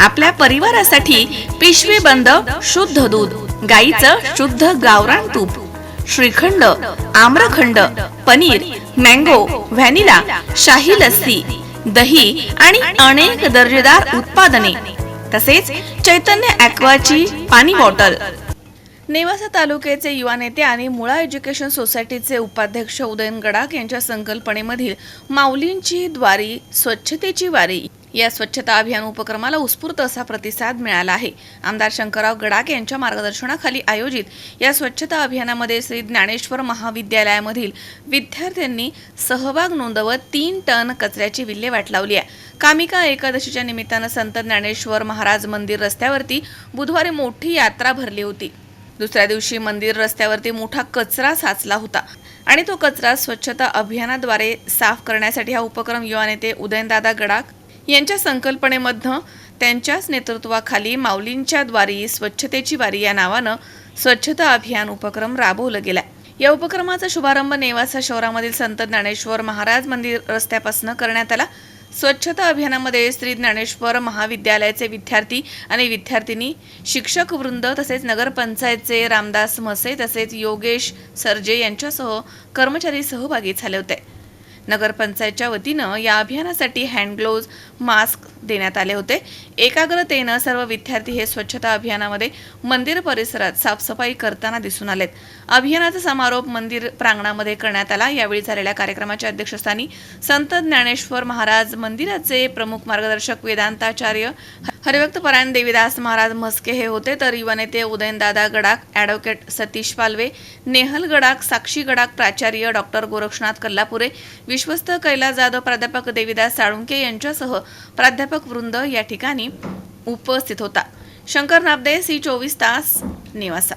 आपल्या परिवारासाठी पिशवी बंद शुद्ध दूध गाईचं शुद्ध गावरान तूप श्रीखंड आम्रखंड पनीर मँगो व्हॅनिला शाही लस्सी दही आणि अनेक दर्जेदार उत्पादने तसेच चैतन्य ॲक्वाची पाणी बॉटल. नेवासा तालुक्याचे युवा नेते आणि मुळा एज्युकेशन सोसायटीचे उपाध्यक्ष उदयन गडाख यांच्या संकल्पनेमधील माऊलींची द्वारी स्वच्छतेची वारी. या स्वच्छता अभियान उपक्रमाला उत्स्फूर्त असा प्रतिसाद मिळाला आहे. आमदार शंकरराव गडाक यांच्या मार्गदर्शनाखाली आयोजित या स्वच्छता अभियानामध्ये श्री ज्ञानेश्वर महाविद्यालयामधील विद्यार्थ्यांनी सहभाग नोंदवत तीन टन कचऱ्याची विल्हेवाट लावली आहे. कामिका एकादशीच्या निमित्तानं संत ज्ञानेश्वर महाराज मंदिर रस्त्यावरती बुधवारी मोठी यात्रा भरली होती. दुसऱ्या दिवशी मंदिर रस्त्यावरती मोठा कचरा साचला होता आणि तो कचरा स्वच्छता अभियानाद्वारे साफ करण्यासाठी हा उपक्रम युवा नेते उदयनदादा गडाख यांच्या संकल्पनेमधनं त्यांच्याच नेतृत्वाखाली माऊलींच्या द्वारी स्वच्छतेची वारी या नावानं स्वच्छता अभियान उपक्रम राबवलं गेला या उपक्रमाचा शुभारंभ नेवासा शहरामधील संत ज्ञानेश्वर महाराज मंदिर रस्त्यापासून करण्यात आला. स्वच्छता अभियानामध्ये श्री ज्ञानेश्वर महाविद्यालयाचे विद्यार्थी आणि विद्यार्थिनी शिक्षक वृंद तसेच नगरपंचायतचे रामदास म्हसे तसेच योगेश सरजे यांच्यासह कर्मचारी सहभागी झाले होते. नगरपंचायतच्या वतीनं या अभियानासाठी हँड ग्लोव्ज मास्क देण्यात आले होते. एकाग्रतेनं सर्व विद्यार्थी हे स्वच्छता अभियानामध्ये मंदिर परिसरात साफसफाई करताना दिसून आलेत. अभियानाचा समारोप मंदिर प्रांगणामध्ये करण्यात आला. यावेळी झालेल्या कार्यक्रमाच्या अध्यक्षस्थानी संत ज्ञानेश्वर महाराज मंदिराचे प्रमुख मार्गदर्शक वेदांताचार्य हरिभक्त परायण देवीदास महाराज म्हस्के हे होते. तर युवा नेते उदयनदादा गडाख ॲडव्होकेट सतीश पालवे नेहल गडाख साक्षी गडाख प्राचार्य डॉक्टर गोरक्षनाथ कल्लापुरे विश्वस्त कैलास जाधव प्राध्यापक देवीदास साळुंके यांच्यासह प्राध्यापक वृंद या ठिकाणी उपस्थित होता. शंकर नाबदे सी चोवीस तास निवासा.